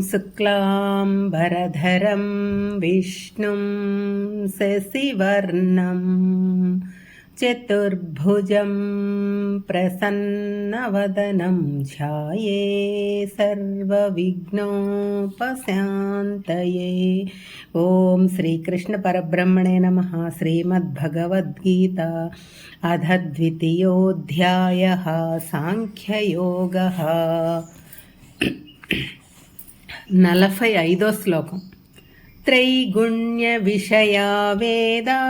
शुक्लाम्बरधरं विष्णुं शशिवर्णं चतुर्भुजं प्रसन्नवदनं ध्याये सर्वविघ्नोपशान्तये। ॐ श्रीकृष्णपरब्रह्मणे नमः। श्रीमद्भगवद्गीता अध द्वितीयोऽध्यायः साङ्ख्ययोगः। నలభై ఐదో శ్లోకం. త్రైగుణ్య విషయా వేదా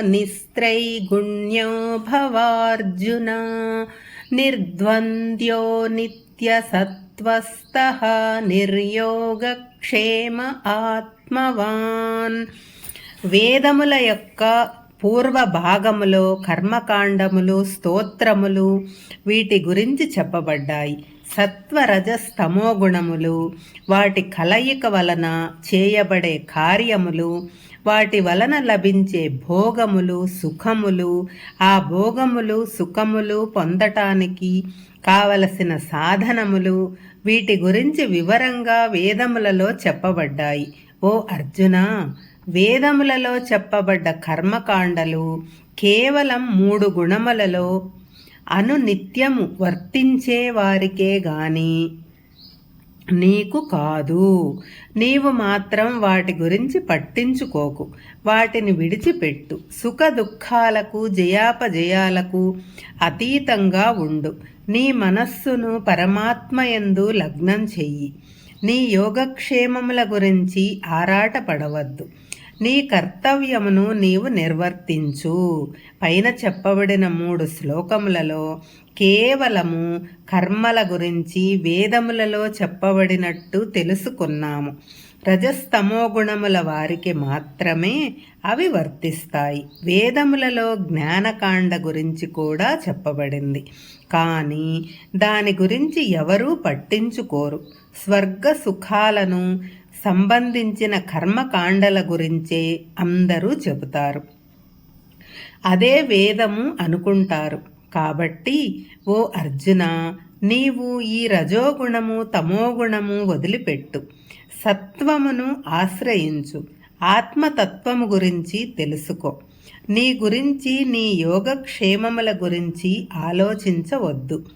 నిస్త్రైగుణ్యో భవార్జున నిర్ద్వంద్వో నిత్యసత్వస్థ నిర్యోగక్షేమ ఆత్మవాన్. వేదముల యొక్క పూర్వ భాగములో కర్మకాండములు స్తోత్రములు వీటి గురించి చెప్పబడ్డాయి. సత్వరజస్తమో గుణములు వాటి కలయిక వలన చేయబడే కార్యములు వాటి వలన లభించే భోగములు సుఖములు ఆ భోగములు సుఖములు పొందటానికి కావలసిన సాధనములు వీటి గురించి వివరంగా వేదములలో చెప్పబడ్డాయి. ఓ అర్జున వేదములలో చెప్పబడ్డ కర్మకాండలు కేవలం మూడు గుణములలో అనునిత్యము వర్తించే వారికే గాని నీకు కాదు. నీవు మాత్రం వాటి గురించి పట్టించుకోకు. వాటిని విడిచిపెట్టు. సుఖ దుఃఖాలకు జయాపజయాలకు అతీతంగా ఉండు. నీ మనస్సును పరమాత్మయందు లగ్నం చెయ్యి. నీ యోగక్షేమముల గురించి ఆరాటపడవద్దు. నీ కర్తవ్యమును నీవు నిర్వర్తించు. పైన చెప్పబడిన మూడు శ్లోకములలో కేవలము కర్మల గురించి వేదములలో చెప్పబడినట్టు తెలుసుకున్నాము. రజస్తమో గుణముల వారికి మాత్రమే అవి వర్తిస్తాయి. వేదములలో జ్ఞానకాండ గురించి కూడా చెప్పబడింది. కానీ దాని గురించి ఎవరూ పట్టించుకోరు. స్వర్గ సుఖాలను సంబంధించిన కర్మకాండల గురించే అందరూ చెబుతారు. అదే వేదము అనుకుంటారు. కాబట్టి ఓ అర్జున నీవు ఈ రజోగుణము తమోగుణము వదిలిపెట్టు. సత్వమును ఆశ్రయించు. ఆత్మతత్వము గురించి తెలుసుకో. నీ గురించి నీ యోగక్షేమముల గురించి ఆలోచించవద్దు.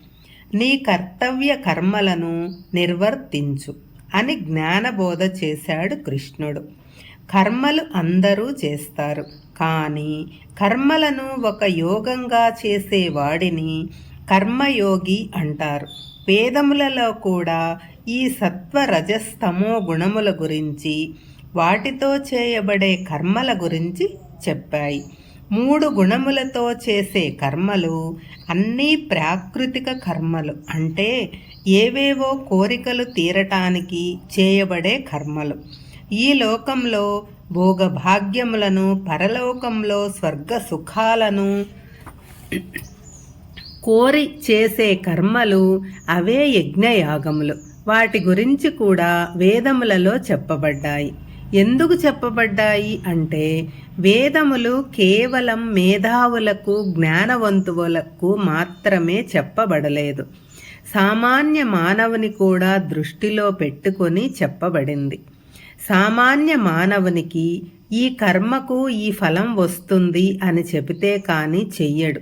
నీ కర్తవ్య కర్మలను నిర్వర్తించు. అని జ్ఞానబోధ చేశాడు కృష్ణుడు. కర్మలు అందరూ చేస్తారు. కానీ కర్మలను ఒక యోగంగా చేసేవాడిని కర్మయోగి అంటారు. వేదములలో కూడా ఈ సత్వ రజస్తమో గుణముల గురించి వాటితో చేయబడే కర్మల గురించి చెప్పాయి. మూడు గుణములతో చేసే కర్మలు అన్నీ ప్రాకృతిక కర్మలు. అంటే ఏవేవో కోరికలు తీరటానికి చేయబడే కర్మలు. ఈ లోకంలో భోగభాగ్యములను పరలోకంలో స్వర్గ సుఖాలను కోరి చేసే కర్మలు అవే యజ్ఞయాగములు. వాటి గురించి కూడా వేదములలో చెప్పబడ్డాయి. ఎందుకు చెప్పబడ్డాయి అంటే వేదములు కేవలం మేధావులకు జ్ఞానవంతువులకు మాత్రమే చెప్పబడలేదు. సామాన్య మానవుని కూడా దృష్టిలో పెట్టుకొని చెప్పబడింది. సామాన్య మానవునికి ఈ కర్మకు ఈ ఫలం వస్తుంది అని చెబితే కానీ చెయ్యడు.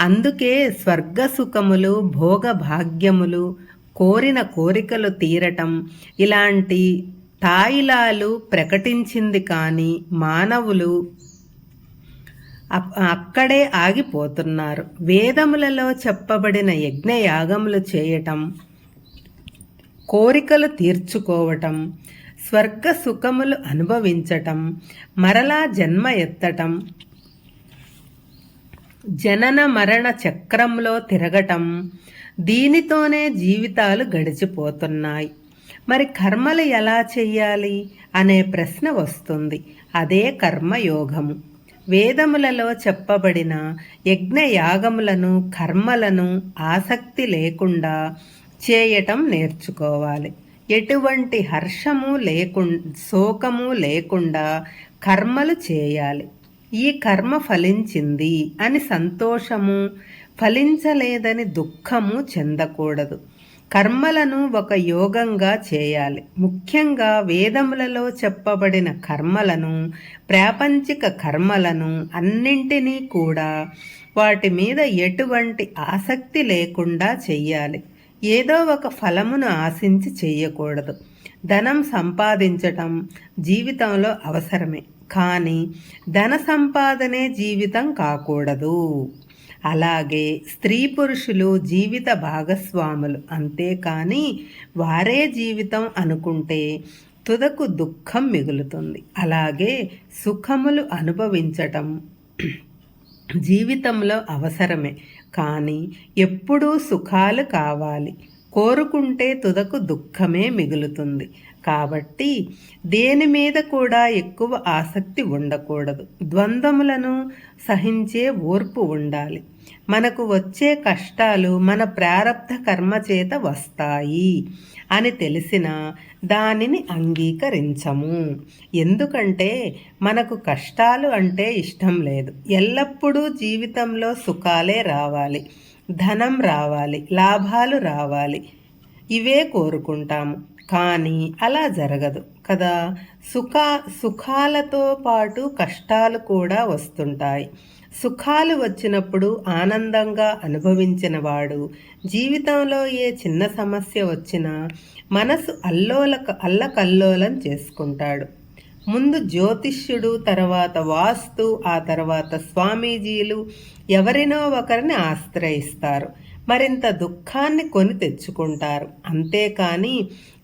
అందుకే స్వర్గ సుఖములు భోగ భాగ్యములు కోరిన కోరికలు తీరటం ఇలాంటి తాయిలాలు ప్రకటించింది కానీ మానవులు అక్కడే ఆగిపోతున్నారు. వేదములలో చెప్పబడిన యజ్ఞయాగములు చేయటం కోరికలు తీర్చుకోవటం స్వర్గ సుఖములు అనుభవించటం మరలా జన్మ ఎత్తటం జనన మరణ చక్రంలో తిరగటం దీనితోనే జీవితాలు గడిచిపోతున్నాయి. మరి కర్మలు ఎలా చెయ్యాలి అనే ప్రశ్న వస్తుంది. అదే కర్మయోగము. వేదములలో చెప్పబడిన యజ్ఞయాగములను కర్మలను ఆసక్తి లేకుండా చేయటం నేర్చుకోవాలి. ఎటువంటి హర్షము లేకుండా శోకము లేకుండా కర్మలు చేయాలి. ఈ కర్మ ఫలించింది అని సంతోషము ఫలించలేదని దుఃఖము చెందకూడదు. కర్మలను ఒక యోగంగా చేయాలి. ముఖ్యంగా వేదములలో చెప్పబడిన కర్మలను ప్రాపంచిక కర్మలను అన్నింటినీ కూడా వాటి మీద ఎటువంటి ఆసక్తి లేకుండా చెయ్యాలి. ఏదో ఒక ఫలమును ఆశించి చెయ్యకూడదు. ధనం సంపాదించటం జీవితంలో అవసరమే. కానీ ధన సంపాదనే జీవితం కాకూడదు. అలాగే స్త్రీ పురుషులు జీవిత భాగస్వాములు. అంతేకాని వారే జీవితం అనుకుంటే తుదకు దుఃఖం మిగులుతుంది. అలాగే సుఖములు అనుభవించటం జీవితంలో అవసరమే. కానీ ఎప్పుడూ సుఖాలు కావాలి. కోరుకుంటే తుదకు దుఃఖమే మిగులుతుంది. కాబట్టి దేని మీద కూడా ఎక్కువ ఆసక్తి ఉండకూడదు. ద్వంద్వములను సహించే ఓర్పు ఉండాలి. మనకు వచ్చే కష్టాలు మన ప్రారబ్ధ కర్మ చేత వస్తాయి అని తెలిసిన దానిని అంగీకరించము. ఎందుకంటే మనకు కష్టాలు అంటే ఇష్టం లేదు. ఎల్లప్పుడూ జీవితంలో సుఖాలే రావాలి. ధనం రావాలి. లాభాలు రావాలి. ఇవే కోరుకుంటాము. కానీ అలా జరగదు కదా. సుఖ సుఖాలతో పాటు కష్టాలు కూడా వస్తుంటాయి. సుఖాలు వచ్చినప్పుడు ఆనందంగా అనుభవించిన వాడు జీవితంలో ఏ చిన్న సమస్య వచ్చినా మనసు అల్లోల అల్లకల్లోలం చేసుకుంటాడు. ముందు జ్యోతిష్యుడు తర్వాత వాస్తు ఆ తర్వాత స్వామీజీలు ఎవరినో ఒకరిని ఆశ్రయిస్తారు. మరింత దుఃఖాన్ని కొని తెచ్చుకుంటారు. అంతేకాని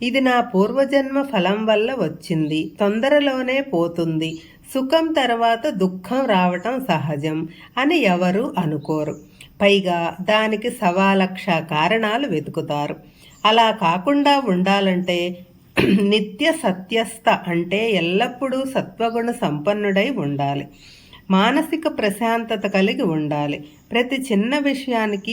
ఇది నా పూర్వజన్మ ఫలం వల్ల వచ్చింది. తొందరలోనే పోతుంది. సుఖం తర్వాత దుఃఖం రావటం సహజం అని ఎవరు అనుకోరు. పైగా దానికి సవాలక్ష కారణాలు వెతుకుతారు. అలా కాకుండా ఉండాలంటే నిత్య సత్యస్థ అంటే ఎల్లప్పుడూ సత్వగుణ సంపన్నుడై ఉండాలి. మానసిక ప్రశాంతత కలిగి ఉండాలి. ప్రతి చిన్న విషయానికి